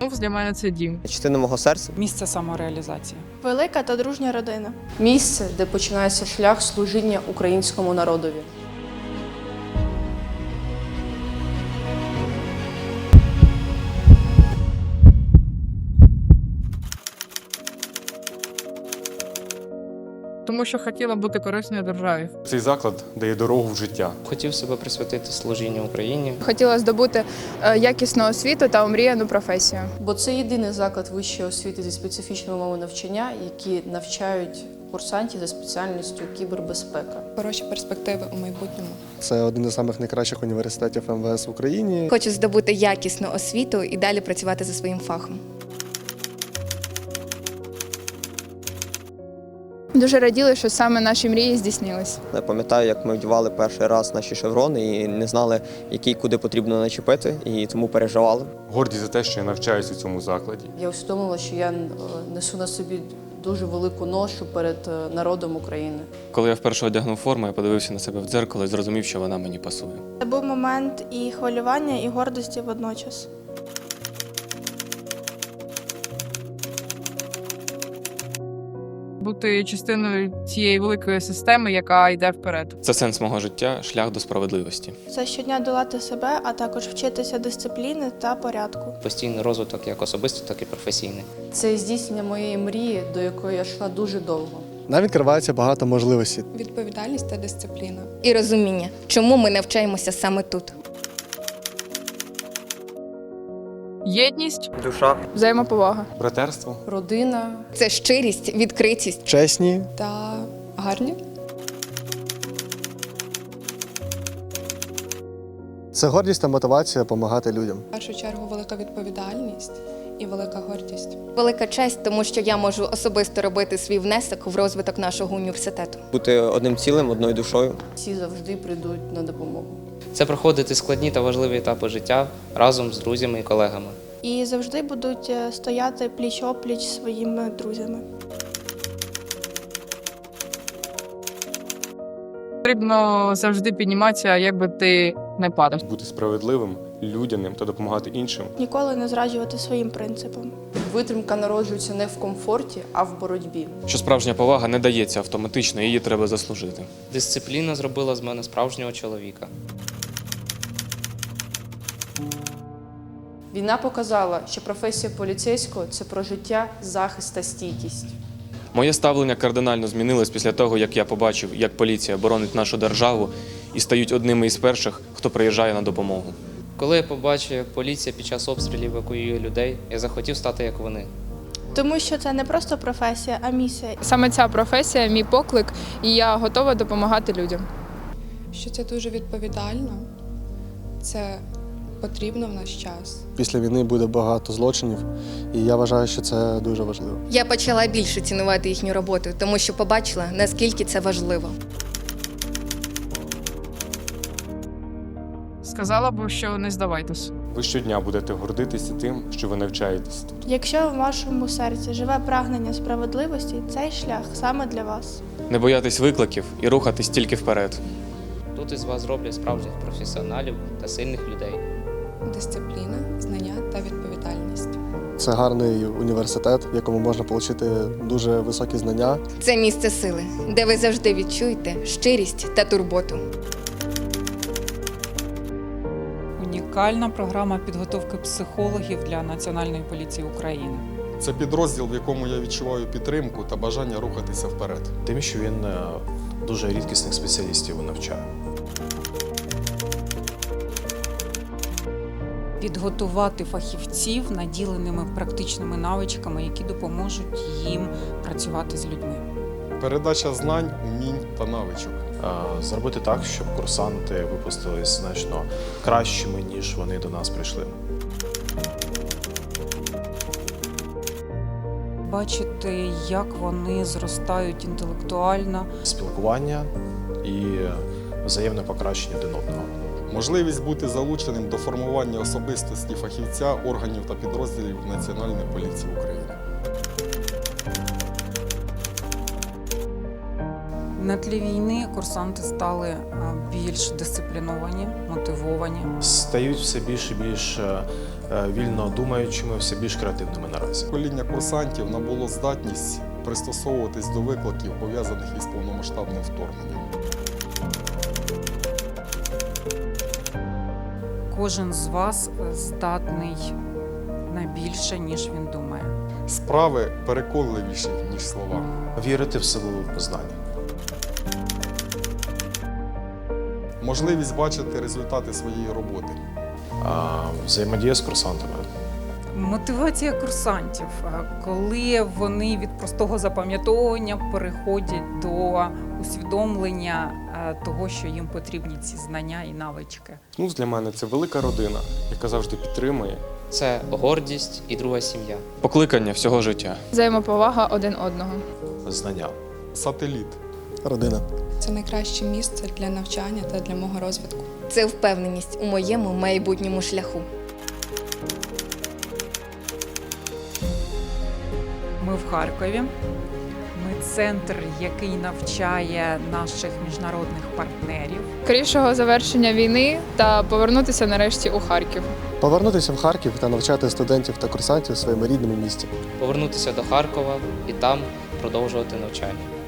Мув для мене це дім. Частина мого серця. місце самореалізації. Велика та дружня родина. Місце, де починається шлях служіння українському народові. Тому що хотіла бути корисною державі. Цей заклад дає дорогу в життя. Хотів себе присвятити служінню Україні. Хотіла здобути е, якісну освіту та омріяну професію. Бо це єдиний заклад вищої освіти зі специфічними умовами навчання, які навчають курсантів за спеціальністю кібербезпека. хороші перспективи у майбутньому. Це один із самих найкращих університетів МВС в Україні. Хочу здобути якісну освіту і далі працювати за своїм фахом. Дуже раділи, що саме наші мрії здійснились. Я пам'ятаю, як ми вдівали перший раз наші шеврони і не знали, який куди потрібно начепити, і тому переживали. Горді за те, що я навчаюся у цьому закладі. Я усвідомила, що я е, несу на собі дуже велику ношу перед е, народом України. Коли я вперше одягнув форму, я подивився на себе в дзеркало і зрозумів, що вона мені пасує. Це був момент і хвилювання, і гордості водночас. Бути частиною цієї великої системи, яка йде вперед. Це сенс мого життя, шлях до справедливості. Це щодня долати себе, а також вчитися дисципліни та порядку. Постійний розвиток як особистий, так і професійний. Це здійснення моєї мрії, до якої я йшла дуже довго. Нам відкривається багато можливостей. Відповідальність та дисципліна. І розуміння, чому ми навчаємося саме тут. Єдність Душа. Взаємоповага. Братерство. Родина, Це щирість, відкритість. Чесні, Та гарні. це гордість та мотивація допомагати людям. В першу чергу велика відповідальність і велика гордість. Велика честь, тому що я можу особисто робити свій внесок в розвиток нашого університету. Бути одним цілим, одною душою. всі завжди прийдуть на допомогу. Це проходити складні та важливі етапи життя разом з друзями і колегами. І завжди будуть е, стояти пліч-опліч своїми друзями. потрібно завжди підніматися, як би ти не падав. Бути справедливим, людяним та допомагати іншим. Ніколи не зраджувати своїм принципам. Витримка народжується не в комфорті, а в боротьбі. Що справжня повага не дається автоматично, її треба заслужити. Дисципліна зробила з мене справжнього чоловіка. Війна показала, що професія поліцейського це про життя, захист та стійкість. Моє ставлення кардинально змінилось після того, як я побачив, як поліція боронить нашу державу і стають одними із перших, хто приїжджає на допомогу. Коли я побачив, як поліція під час обстрілів евакуює людей, я захотів стати як вони. Тому що це не просто професія, а місія. Саме ця професія мій поклик, і я готова допомагати людям. Що це дуже відповідально, це потрібно в наш час. Після війни буде багато злочинів, і я вважаю, що це дуже важливо. Я почала більше цінувати їхню роботу, тому що побачила, наскільки це важливо. Сказала б, що не здавайтесь. Ви щодня будете гордитися тим, що ви навчаєтесь тут. Якщо в вашому серці живе прагнення справедливості, цей шлях саме для вас. Не боятись викликів і рухатись тільки вперед. Тут із вас зроблять справжніх професіоналів та сильних людей. Дисципліна, знання та відповідальність. Це гарний університет, в якому можна отримати дуже високі знання. Це місце сили, де ви завжди відчуєте щирість та турботу. Унікальна програма підготовки психологів для Національної поліції України. Це підрозділ, в якому я відчуваю підтримку та бажання рухатися вперед. Тим, що він е, дуже рідкісних спеціалістів навчає. Підготувати фахівців наділеними практичними навичками, які допоможуть їм працювати з людьми. Передача знань, умінь та навичок. Зробити так, щоб курсанти випустились значно кращими, ніж вони до нас прийшли. Бачити, як вони зростають інтелектуально, Спілкування і взаємне покращення один одного. Можливість бути залученим до формування особистості фахівця, органів та підрозділів Національної поліції України. На тлі війни курсанти стали е, більш дисципліновані, мотивовані. Стають все більш і більш е, е, вільно думаючими, все більш креативними наразі. Покоління курсантів набуло здатність пристосовуватись до викликів, пов'язаних із повномасштабним вторгненням. Кожен з вас здатний на більше, ніж він думає. Справи переконливіші, ніж слова. Вірити в силу знань. Можливість бачити результати своєї роботи. А, взаємодія з курсантами. Мотивація курсантів, коли вони від простого запам'ятовування переходять до усвідомлення того, що їм потрібні ці знання і навички. Ну, для мене це велика родина, яка завжди підтримує. Це гордість і друга сім'я. Покликання всього життя. Взаємоповага один одного. Знання. Сателіт. Родина. Це найкраще місце для навчання та для мого розвитку. Це впевненість у моєму майбутньому шляху. Ми в Харкові. Ми центр, який навчає наших міжнародних партнерів. Скорішого завершення війни та повернутися нарешті у Харків. Повернутися в Харків та навчати студентів та курсантів в своєму рідному місті. Повернутися до Харкова і там продовжувати навчання.